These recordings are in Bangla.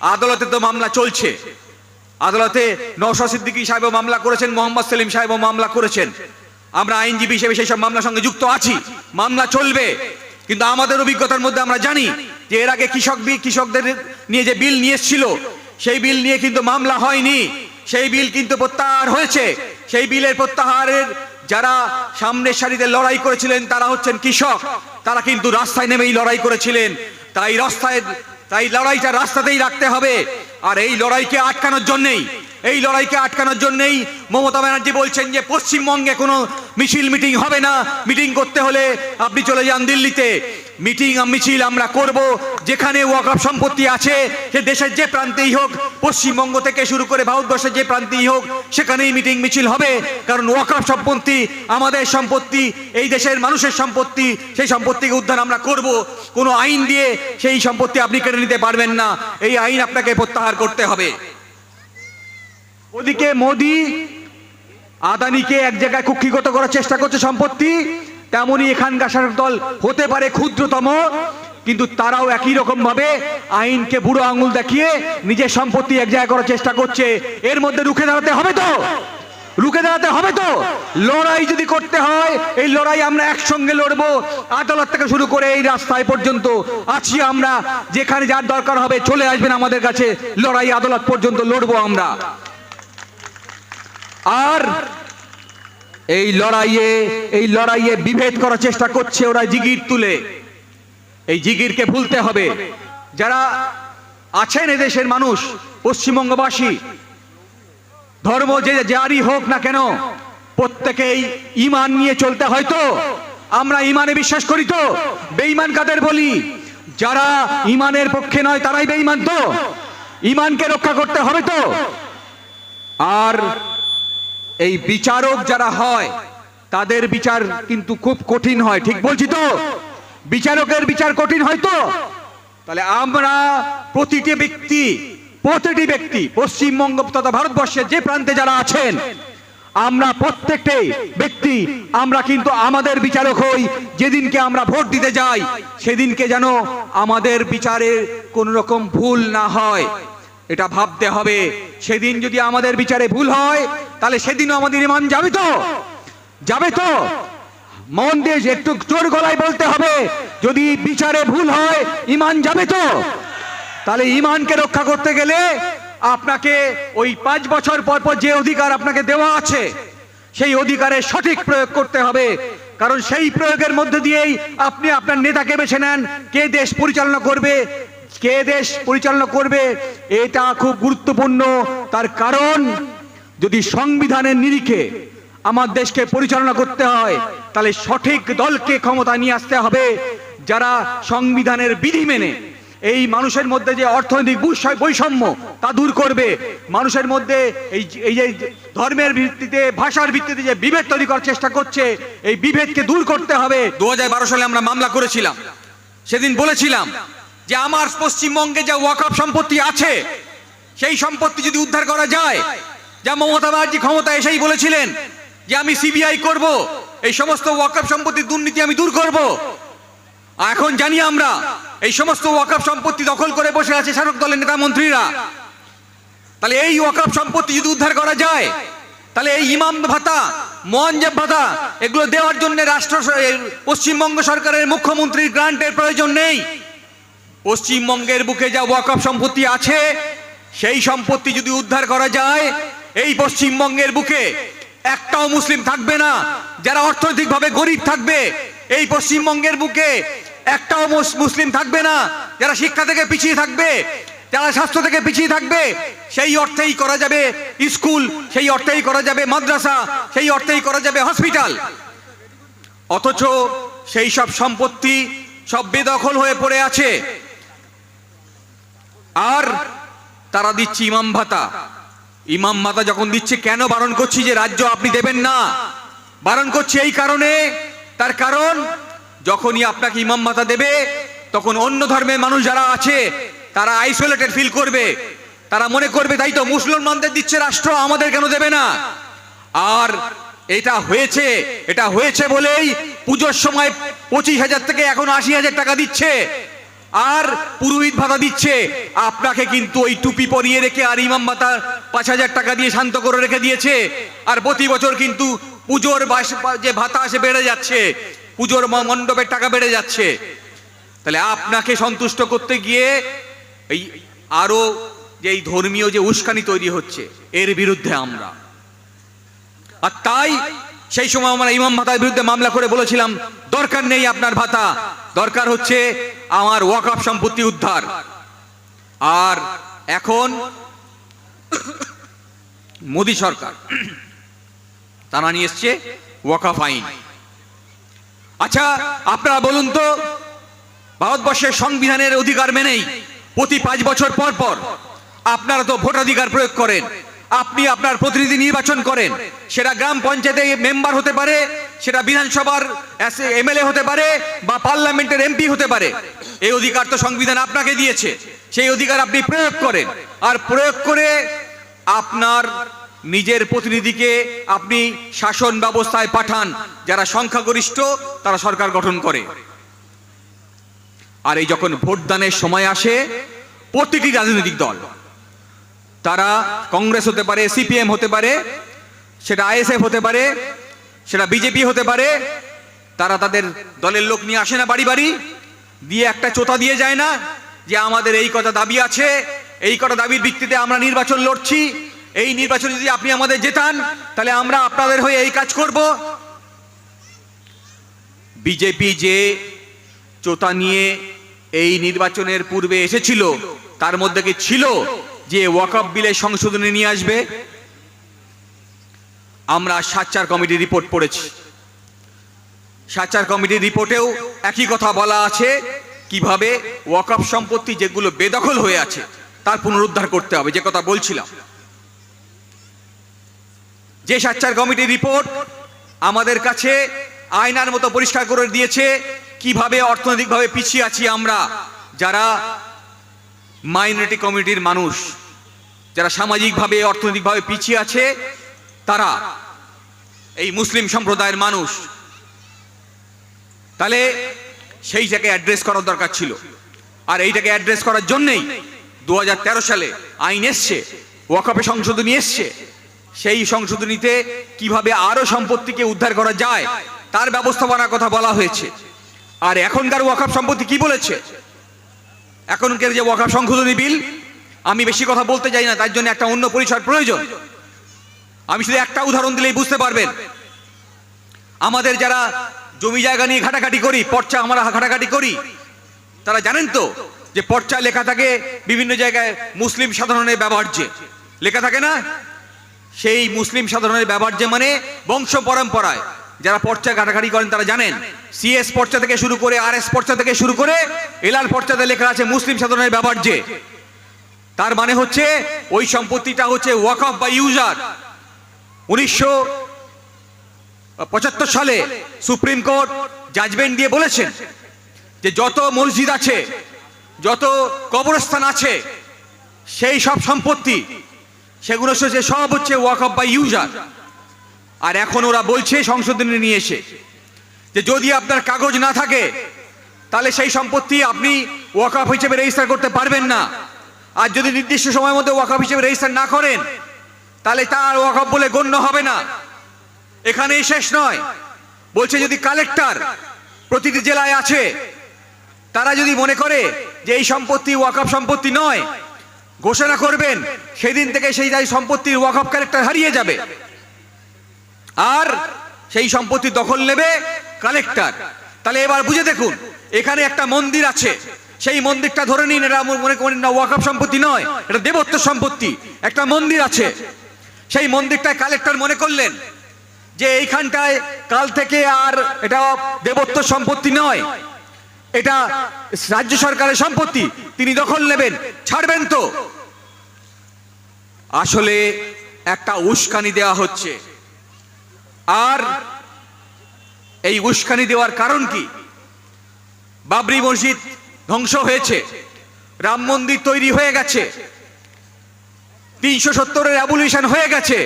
আদালতে তো মামলা চলছে। আদালতে নৌশা সিদ্দিকী সাহেব মামলা করেছেন, মোহাম্মদ সেলিম সাহেব মামলা করেছেন। আমরা আইনজীবী হিসেবে সেই সব মামলার সঙ্গে যুক্ত আছি। মামলা চলবে। কিন্তু আমাদের অভিজ্ঞতার মধ্যে আমরা জানি যে এর আগে কৃষক কৃষকদের নিয়ে যে বিল নিয়ে এসেছিল, সেই বিল নিয়ে কিন্তু মামলা হয়নি। সেই বিল কিন্তু প্রত্যাহার হয়েছে। সেই বিলের প্রত্যাহারের যারা সামনের সারিতে লড়াই করেছিলেন, তারা হচ্ছেন কৃষক। তারা কিন্তু রাস্তায় নেমেই লড়াই করেছিলেন। তাই রাস্তায় তাই লড়াইটা রাস্তাতেই রাখতে হবে। আর এই লড়াইকে আটকানোর জন্যেই, এই লড়াইকে আটকানোর জন্যেই মমতা ব্যানার্জি বলছেন যে, পশ্চিমবঙ্গে কোনো মিছিল মিটিং হবে না। মিটিং করতে হলে আপনি চলে যান দিল্লিতে। মিটিং মিছিল আমরা করব। যেখানে ওয়াকফ সম্পত্তি আছে, সে দেশের যে প্রান্তেই হোক, পশ্চিমবঙ্গ থেকে শুরু করে ভারতবর্ষের যে প্রান্তেই হোক, সেখানেই মিটিং মিছিল হবে। কারণ ওয়াকফ সম্পত্তি, আমাদের সম্পত্তি, এই দেশের মানুষের সম্পত্তি, সেই সম্পত্তিকে উদ্ধার আমরা করব। কোনো আইন দিয়ে সেই সম্পত্তি আপনি কেড়ে নিতে পারবেন না। এই আইন আপনাকে প্রত্যাহার করতে হবে। ওদিকে মোদি, আদানিকে এক জায়গায় কুক্ষিগত করার চেষ্টা করছে সম্পত্তি। তেমনই এখানকার শাসক দল হতে পারে ক্ষুদ্রতম, কিন্তু তারাও একই রকম ভাবে আইনকে বুড়ো আঙুল দেখিয়ে নিজের সম্পত্তি এক জায়গায় করার চেষ্টা করছে। এর মধ্যে রুখে দাঁড়াতে হবে তো? রুখে দাঁড়াতে হবে তো? লড়াই যদি করতে হয়, এই লড়াই আমরা একসঙ্গে লড়বো। আদালত থেকে শুরু করে এই রাস্তায় পর্যন্ত আছি আমরা। যেখানে যার দরকার হবে চলে আসবেন আমাদের কাছে। লড়াই আদালত পর্যন্ত লড়বো আমরা। আর এই লড়াইয়ে এই লড়াইয়ে বিভেদ করার চেষ্টা করছে ওরা জিগির তুলে। এই জিগিরকে ভুলতে হবে। যারা আছেন এদেশের মানুষ, পশ্চিমবঙ্গবাসী, ধর্ম যে যারই হোক না কেন, প্রত্যেকেই ইমান নিয়ে চলতে হয় তো। আমরা ইমানে বিশ্বাস করি তো। বেঈমান কাদের বলি? যারা ইমানের পক্ষে নয়, তারাই বেঈমান তো। ইমানকে রক্ষা করতে হবে তো। আর এই বিচারক যারা হয়, তাদের বিচার কিন্তু খুব কঠিন হয়, ঠিক বলছি তো? বিচারকের বিচার কঠিন হয় তো? তাহলে আমরা প্রতিটি ব্যক্তি প্রতিটি ব্যক্তি, পশ্চিমবঙ্গ তথা ভারতবর্ষের যে প্রান্তে যারা আছেন, আমরা প্রত্যেকটি ব্যক্তি, আমরা কিন্তু আমাদের বিচারক হই। যেদিনকে আমরা ভোট দিতে যাই, সেদিনকে যেন আমাদের বিচারের কোন রকম ভুল না হয়। এটা ভাবতে হবে। সেদিন যদি আমাদের বিচারে ভুল হয় তাহলে সেদিনও আমাদের ইমান যাবে তো? যাবে তো? মন দিয়ে একটু জোর গলায় বলতে হবে, যদি বিচারে ভুল হয় ইমান যাবে তো? তাহলে ইমানকে রক্ষা করতে গেলে আপনাকে ওই পাঁচ বছর পর পর যে অধিকার আপনাকে দেওয়া আছে, সেই অধিকারের সঠিক প্রয়োগ করতে হবে। কারণ সেই প্রয়োগের মধ্যে দিয়েই আপনি আপনার নেতাকে বেছে নেন, কে দেশ পরিচালনা করবে, কে দেশ পরিচালনা করবে, এটা খুব গুরুত্বপূর্ণ। তার কারণ যদি সংবিধানের নিরিখে আমার দেশকে পরিচালনা করতে হয়, তাহলে সঠিক দলকে ক্ষমতা নিয়ে আসতে হবে যারা সংবিধানের বিধি মেনে। এই মানুষের মধ্যে যে অর্থনৈতিক বৈষম্য তা দূর করবে, মানুষের মধ্যে এই এই যে ধর্মের ভিত্তিতে, ভাষার ভিত্তিতে যে বিভেদ তৈরি করার চেষ্টা করছে, এই বিভেদকে দূর করতে হবে। দু হাজার বারো সালে আমরা মামলা করেছিলাম। সেদিন বলেছিলাম যে আমার পশ্চিমবঙ্গে যা ওয়াকফ সম্পত্তি আছে, সেই সম্পত্তি যদি উদ্ধার করা যায় যা মমতা ব্যানার্জি ক্ষমতা এসেই বলেছিলেন যে আমি সিবিআই করব, এই সমস্ত ওয়াকফ সম্পত্তির দুর্নীতি আমি দূর করব। এখন জানি আমরা, এই সমস্ত ওয়াকফ সম্পত্তি দখল করে বসে আছে শাসক দলের নেতা মন্ত্রীরা। তাহলে এই ওয়াকফ সম্পত্তি যদি উদ্ধার করা যায়, তাহলে এই ইমাম ভাতা মোয়াঞ্জেব ভাতা, এগুলো দেওয়ার জন্য রাষ্ট্র পশ্চিমবঙ্গ সরকারের মুখ্যমন্ত্রীর গ্রান্টের প্রয়োজন নেই। পশ্চিমবঙ্গের বুকে যা ওয়াকফ সম্পত্তি আছে, সেই সম্পত্তি যদি উদ্ধার করা যায় এই পশ্চিমবঙ্গের বুকে একটাও মুসলিম থাকবে না, যারা অর্থনৈতিকভাবে গরিব থাকবে, এই পশ্চিমবঙ্গের বুকে একটাও মুসলিম থাকবে না, যারা শিক্ষা থেকে পিছিয়ে থাকবে, যারা স্বাস্থ্য থেকে পিছিয়ে থাকবে, সেই অর্থেই করা যাবে স্কুল, সেই অর্থেই করা যাবে মাদ্রাসা, সেই অর্থেই করা যাবে হসপিটাল। অথচ সেই সব সম্পত্তি সব বেদখল হয়ে পড়ে আছে। আর তারা দিচ্ছে ইমাম ভাতা। ইমাম মাতা যখন দিচ্ছে, কেন বারণ করছি যে রাজ্য আপনি দেবেন না? বারণ করছি এই কারণে, তার কারণ, যখনই আপনাকে ইমাম ভাতা দেবে, তখন অন্য ধর্মের মানুষ যারা আছে, তারা আইসোলেটেড ফিল করবে। তারা মনে করবে, তাই তো মুসলমানদের দিচ্ছে রাষ্ট্র, আমাদের কেন দেবে না? আর এটা হয়েছে এটা হয়েছে বলেই পুজোর সময় পঁচিশ হাজার থেকে এখন আশি হাজার টাকা দিচ্ছে। আর পুরোহিত ভাতা দিচ্ছে। আপনাকে কিন্তু ওই টুপি পরিয়ে রেখে আর ইমাম ভাতা পাঁচ হাজার টাকা দিয়ে শান্ত করে রেখে দিয়েছে। আর প্রতি বছর কিন্তু পুজোর যে ভাতা আসে বেড়ে যাচ্ছে। পুজোর মণ্ডপের টাকা বেড়ে যাচ্ছে। তাহলে আপনাকে সন্তুষ্ট করতে গিয়ে এই আরও যে এই ধর্মীয় যে উস্কানি তৈরি হচ্ছে, এর বিরুদ্ধে আমরা। আর তাই সেই সময় আমরা ইমাম ভাতার বিরুদ্ধে মামলা করে বলেছিলাম, দরকার নেই আপনার ভাতা। দরকার হচ্ছে আমার ওয়াকফ সম্পত্তি উদ্ধার। আর এখন মোদি সরকার তারা নিয়ে এসছে ওয়াকফ আইন। আচ্ছা আপনারা বলুন তো, ভারতবর্ষের সংবিধানের অধিকার মেনেই প্রতি পাঁচ বছর পর পর আপনারা তো ভোটাধিকার প্রয়োগ করেন, আপনি আপনার প্রতিনিধি নির্বাচন করেন, সেটা গ্রাম পঞ্চায়েতে মেম্বার হতে পারে সেটা বিধানসভার এমএলএ হতে পারে বা পার্লামেন্টের এমপি হতে পারে। এই অধিকার তো সংবিধান আপনাকে দিয়েছে। সেই অধিকার আপনি প্রয়োগ করেন। আর প্রয়োগ করে আপনার নিজের প্রতিনিধিকে আপনি শাসন ব্যবস্থায় পাঠান। যারা সংখ্যাগরিষ্ঠ, তারা সরকার গঠন করে। আর এই যখন ভোটদানের সময় আসে প্রতিটি রাজনৈতিক দল, তারা কংগ্রেস হতে পারে, সিপিএম হতে পারে, সেটা আইএসএফ হতে পারে সেটা বিজেপি হতে পারে, তারা তাদের দলের লোক নিয়ে আসে না বাড়ি বাড়ি, দিয়ে একটা চোতা দিয়ে যায় না যে আমাদের এই কটা দাবি আছে, এই কটা দাবির ভিত্তিতে আমরা নির্বাচন লড়ছি, এই নির্বাচনে যদি আপনি আমাদের জেতান, তাহলে আমরা আপনাদের হয়ে এই কাজ করব। বিজেপি যে চোতা নিয়ে এই নির্বাচনের পূর্বে এসেছিল, তার মধ্যে কি ছিল যে ওয়াকআপ বিলে সংশোধনী নিয়ে আসবে? আমরা সাচ্চার কমিটির রিপোর্ট পড়েছি। সাচ্চার কমিটির রিপোর্টেও একই কথা বলা আছে, কীভাবে ওয়াকআপ সম্পত্তি যেগুলো বেদখল হয়ে আছে, তার পুনরুদ্ধার করতে হবে, যে কথা বলছিলাম। যে সাচ্চার কমিটির রিপোর্ট আমাদের কাছে আয়নার মতো পরিষ্কার করে দিয়েছে, কীভাবে অর্থনৈতিকভাবে পিছিয়ে আছি আমরা, যারা মাইনরিটি কমিউনিটির মানুষ, যারা সামাজিকভাবে, অর্থনৈতিকভাবে পিছিয়ে আছে তারা এই মুসলিম সম্প্রদায়ের মানুষ। তাহলে সেইটাকে অ্যাড্রেস করার দরকার ছিল। আর এইটাকে অ্যাড্রেস করার জন্যই তেরো সালে আইন এসছে, ওয়াকফে সংশোধনী এসছে। সেই সংশোধনীতে কীভাবে আরও সম্পত্তিকে উদ্ধার করা যায়, তার ব্যবস্থাপনার কথা বলা হয়েছে। আর এখনকার ওয়াকফ সম্পত্তি কি বলেছে? এখনকার যে ওয়াকফ সংশোধনী বিল, আমি বেশি কথা বলতে চাই না, তার জন্য একটা অন্য পরিচয় প্রয়োজন। আমি শুধু একটা উদাহরণ দিলেই বুঝতে পারবেন। আমাদের যারা জমি জায়গা নিয়ে ঘাটাঘাটি করি, পর্চা আমরা ঘাটাঘাটি করি, তারা জানেন তো যে পর্চা লেখা থাকে বিভিন্ন জায়গায় মুসলিম সাধারণের ব্যবহার্যে। লেখা থাকে না? সেই মুসলিম সাধারণের ব্যবহার্যে মানে বংশ পরম্পরায়। যারা পর্চা ঘাটাঘাটি করেন তারা জানেন সিএস পর্চা থেকে শুরু করে আর এস পর্চা থেকে শুরু করে এলার পর্চাতে লেখা আছে মুসলিম সাধারণের ব্যবহার্যে। তার মানে হচ্ছে ওই সম্পত্তিটা হচ্ছে ওয়াকফ বা ইউজার উনিশশো পঁচাত্তর সালে সুপ্রিম কোর্ট জাজমেন্ট দিয়ে বলেছেন যে যত মসজিদ আছে, যত কবরস্থান আছে, সেই সব সম্পত্তি, সেগুলো হচ্ছে সব হচ্ছে ওয়াকফ বাই ইউজার আর এখন ওরা বলছে সংশোধনী নিয়ে এসে যে যদি আপনার কাগজ না থাকে, তাহলে সেই সম্পত্তি আপনি ওয়াকফ হিসেবে রেজিস্টার করতে পারবেন না। আর যদি নির্দিষ্ট সময় মধ্যে ওয়াকফ হিসেবে রেজিস্টার না করেন তাহলে তার ওয়াকফ বলে গণ্য হবে না। এখানেই শেষ নয়। বলছে যদি কালেক্টর প্রতিটি জেলায় আছে, তারা যদি মনে করে যে এই সম্পত্তি ওয়াকফ সম্পত্তি নয়, ঘোষণা করবেন, সেদিন থেকে সেই যাই সম্পত্তির ওয়াকফ কালেক্টর হারিয়ে যাবে। আর সেই সম্পত্তি দখল নেবে কালেক্টর। তাহলে এবার বুঝে দেখুন, এখানে একটা মন্দির আছে। সেই মন্দিরটা ধরে নিন, এটা মনে করেন না ওয়াকফ সম্পত্তি নয়, এটা দেবত্ব সম্পত্তি। একটা মন্দির আছে। সেই মন্দিরটায় কালেক্টর মনে করলেন যে এইখানটায় কাল থেকে আর এটা দেবত্ব সম্পত্তি নয়, এটা রাজ্য সরকারের সম্পত্তি, তিনি দখল নেবেন, ছাড়বেন তো। আসলে একটা উস্কানি দেওয়া হচ্ছে। আর এই উস্কানি দেওয়ার কারণ কি? বাবরি মসজিদ ধ্বংস হয়েছে, রাম মন্দির তৈরি হয়ে গেছে তিনশো সত্তরের অ্যাবুলিশন হয়ে গেছে।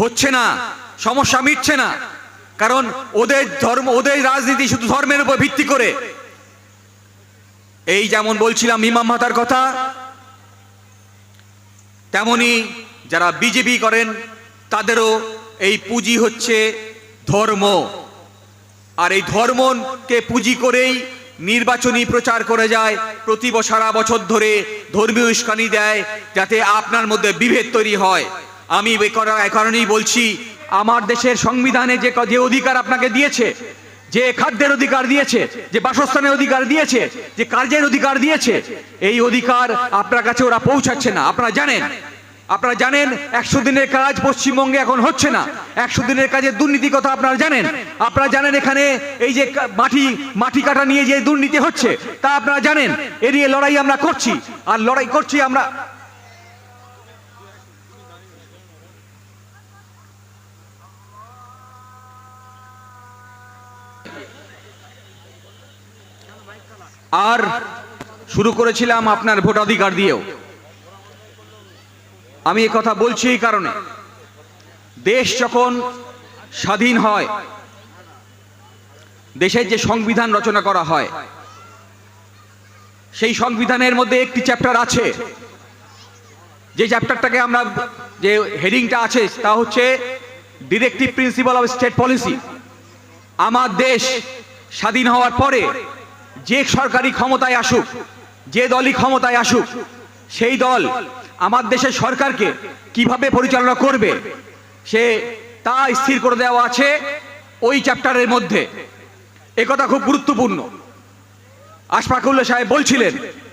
হচ্ছে না, সমস্যা মিটছে না। কারণ ওদের ধর্ম, ওদের রাজনীতি শুধু ধর্মের উপর ভিত্তি করে। এই যেমন বলছিলাম ইমাম মাতার কথা, তেমনি যারা বিজেপি করেন, তাদেরও এই পুঁজি হচ্ছে ধর্ম। আর এই ধর্মকে পুঁজি করেই নির্বাচনী প্রচার করে যায়। প্রতি সারা বছর ধরে ধর্মীয় উস্কানি দেয় যাতে আপনার মধ্যে বিভেদ তৈরি হয়। আমি এ করা- কারণেই বলছি, আমার দেশের সংবিধানে যে যে অধিকার আপনাকে দিয়েছে, যে খাদ্যের অধিকার দিয়েছে, যে বাসস্থানের অধিকার দিয়েছে, যে কার্যের অধিকার দিয়েছে, এই অধিকার আপনার কাছে ওরা পৌঁছাচ্ছে না। আপনারা জানেন আপনারা জানেন, একশো দিনের কাজ পশ্চিমবঙ্গে এখন হচ্ছে না। একশো দিনের কাজের দুর্নীতি কথা আপনারা জানেন। আপনারা জানেন এখানে এই যে মাটি মাটি কাটা নিয়ে যে দুর্নীতি হচ্ছে, তা আপনারা জানেন। এ নিয়ে লড়াই আমরা করছি। আর লড়াই করছি আমরা আর শুরু করেছিলাম আপনার ভোটাধিকার দিয়েও। আমি এ কথা বলছি এই কারণে। দেশ যখন স্বাধীন হয়, দেশের যে সংবিধান রচনা করা হয়, সেই সংবিধানের মধ্যে একটি চ্যাপ্টার আছে। যে চ্যাপ্টারটাকে আমরা, যে হেডিংটা আছে, তা হচ্ছে directive principal of state policy আমার দেশ স্বাধীন হওয়ার পরে যে সরকারি ক্ষমতায় আসুক, যে দলই ক্ষমতায় আসুক, সেই দল আমার দেশের সরকারকে কীভাবে পরিচালনা করবে, সে তা স্থির করে দেওয়া আছে ওই চ্যাপ্টারের মধ্যে। একথা খুব গুরুত্বপূর্ণ। আশফাকুল্লা সাহেব বলছিলেন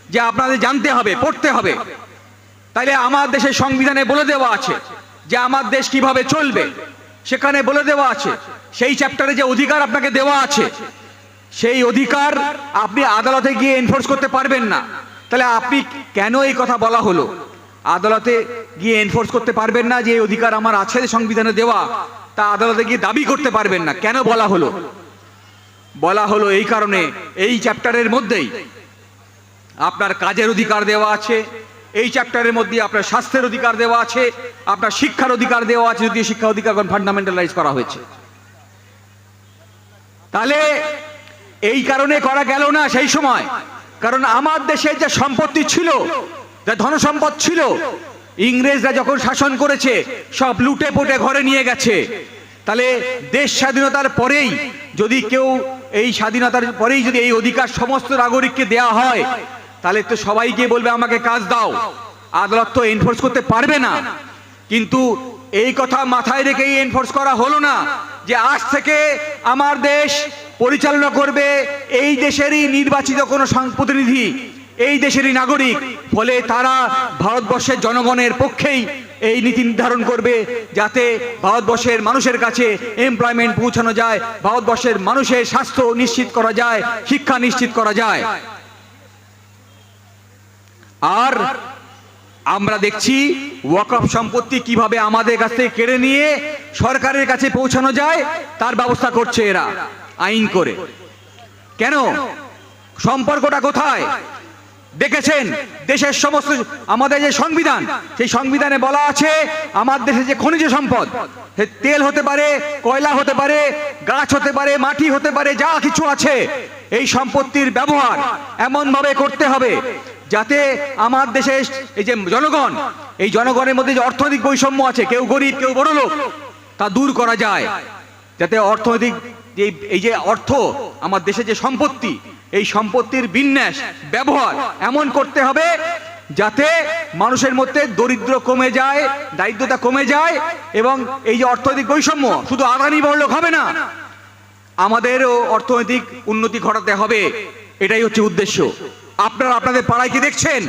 যে আপনাদের জানতে হবে, পড়তে হবে। তাইলে আমার দেশের সংবিধানে বলে দেওয়া আছে যে আমার দেশ কীভাবে চলবে, সেখানে বলে দেওয়া আছে, সেই চ্যাপ্টারে যে অধিকার আপনাকে দেওয়া আছে, সেই অধিকার আপনি আদালতে গিয়ে এনফোর্স করতে পারবেন না। তাহলে আপনি কেন এই কথা বলা হলো? আদালতে গিয়ে এনফোর্স করতে পারবেন না যে এই অধিকার আমার আছে সংবিধানে দেওয়া। তা আদালতে গিয়ে দাবি করতে পারবেন না। কেন বলা হলো? বলা হলো এই কারণে, এই চ্যাপ্টারের মধ্যেই আপনার কাজের অধিকার দেওয়া আছে, এই চ্যাপ্টারের মধ্যে আপনার স্বাস্থ্যের অধিকার দেওয়া আছে, আপনার শিক্ষার অধিকার দেওয়া আছে যদি শিক্ষা অধিকার ফান্ডামেন্টালাইজ করা হয়েছে। তাহলে এই কারণে করা গেল না সেই সময়। কারণ আমার দেশের যে সম্পত্তি ছিল যে ধনসম্পদ ছিল, ইংরেজরা যখন শাসন করেছে, সব লুটে পুটে ঘরে নিয়ে গেছে। তাহলে দেশ স্বাধীনতার পরেই যদি কেউ এই স্বাধীনতার পরেই যদি এই অধিকার সমস্ত নাগরিককে দেয়া হয়, তাহলে তো সবাই গিয়ে বলবে, আমাকে কাজ দাও। আদালত তো এনফোর্স করতে পারবে না। কিন্তু এই কথা মাথায় রেখেই এনফোর্স করা হলো না যে আজ থেকে আমার দেশ পরিচালনা করবে, এই দেশেরই নির্বাচিত কোনো প্রতিনিধি এই দেশেরই নাগরিক, ফলে তারা ভারতবর্ষের জনগণের পক্ষেই এই নীতি নির্ধারণ করবে যাতে ভারতবর্ষের মানুষের কাছে এমপ্লয়মেন্ট পৌঁছানো যায়, ভারতবর্ষের মানুষের স্বাস্থ্য নিশ্চিত করা যায়, শিক্ষা নিশ্চিত করা যায়। আর আমরা দেখছি ওয়াকফ সম্পত্তি কীভাবে আমাদের কাছ থেকে কেড়ে নিয়ে সরকারের কাছে পৌঁছানো যায়, তার ব্যবস্থা করছে এরা, আইন করে। কেন? সম্পর্কটা কোথায়? দেখেছেন? দেশের সমস্ত আমাদের যে সংবিধান, সেই সংবিধানে বলা আছে, আমার দেশে যে খনিজ সম্পদ, সে তেল হতে পারে, কয়লা হতে পারে, গাছ হতে পারে, মাটি হতে পারে, যা কিছু আছে, এই সম্পত্তির ব্যবহার এমন ভাবে করতে হবে যাতে আমার দেশে এই যে জনগণ, এই জনগণের মধ্যে যে অর্থনৈতিক বৈষম্য আছে, কেউ গরিব, কেউ বড় লোক, তা দূর করা যায়। যাতে অর্থনৈতিক যে, এই যে অর্থ, আমার দেশে যে সম্পত্তি এই সম্পত্তির বিন্যাস, ব্যবহার এমন করতে হবে যাতে মানুষের মধ্যে দরিদ্র কমে যায়, দারিদ্রতা কমে যায় এবং এই যে অর্থনৈতিক বৈষম্য, শুধু আদানি বড়লোক হবে না, আমাদেরও অর্থনৈতিক উন্নতি ঘটাতে হবে। এটাই হচ্ছে উদ্দেশ্য। আপনারা আপনাদের পাড়ায় কি দেখছেন?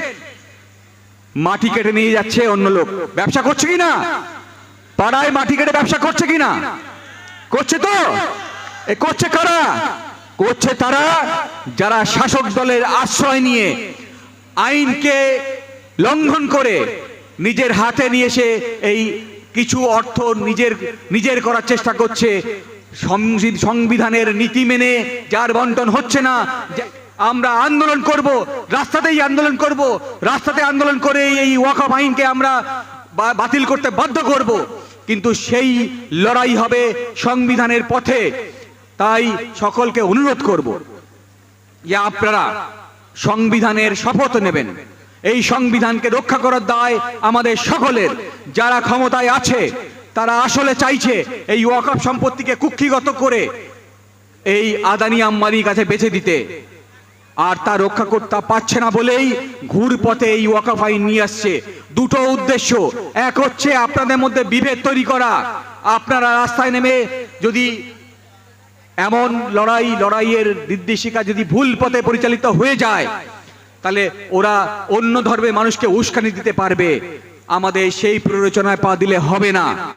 মাটি কেটে নিয়ে যাচ্ছে অন্য লোক। ব্যবসা করছে কি না পাড়ায় মাটি কেটে ব্যবসা করছে কি না করছে তো? এ করছে কারা? করছে তারা যারা শাসক দলের আশ্রয় নিয়ে আইনকে লঙ্ঘন করে নিজের হাতে নিয়ে এসে এই কিছু অর্থ নিজের নিজের করার চেষ্টা করছে। সংবিধানের নীতি মেনে যার বন্টন হচ্ছে না আমরা আন্দোলন করব, রাস্তাতেই আন্দোলন করব, রাস্তাতে আন্দোলন করে এই ওয়াকফ আইনকে আমরা বাতিল করতে বাধ্য করব। কিন্তু সেই লড়াই হবে সংবিধানের পথে। তাই সকলকে অনুরোধ করব যে আপনারা সংবিধানের শপথ নেবেন। এই সংবিধানকে রক্ষা করার দায় আমাদের সকলের। যারা ক্ষমতায় আছে, তারা আসলে চাইছে এই ওয়াকফ সম্পত্তিকে কুক্ষিগত করে এই আদানি আম্বানির কাছে বেচে দিতে। আর তা রক্ষা করতে পারছে না বলেই ঘুর পথে এই ওয়াকফ আইন নিয়ে আসছে। দুটো উদ্দেশ্য। এক হচ্ছে আপনাদের মধ্যে বিভেদ তৈরি করা। আপনারা রাস্তায় নেমে যদি এমন লড়াই, লড়াইয়ের নির্দেশিকা যদি ভুল পথে পরিচালিত হয়ে যায়, তাহলে ওরা অন্য ধর্মের মানুষকে উস্কানি দিতে পারবে। আমাদের সেই প্ররোচনায় পা দিলে হবে না।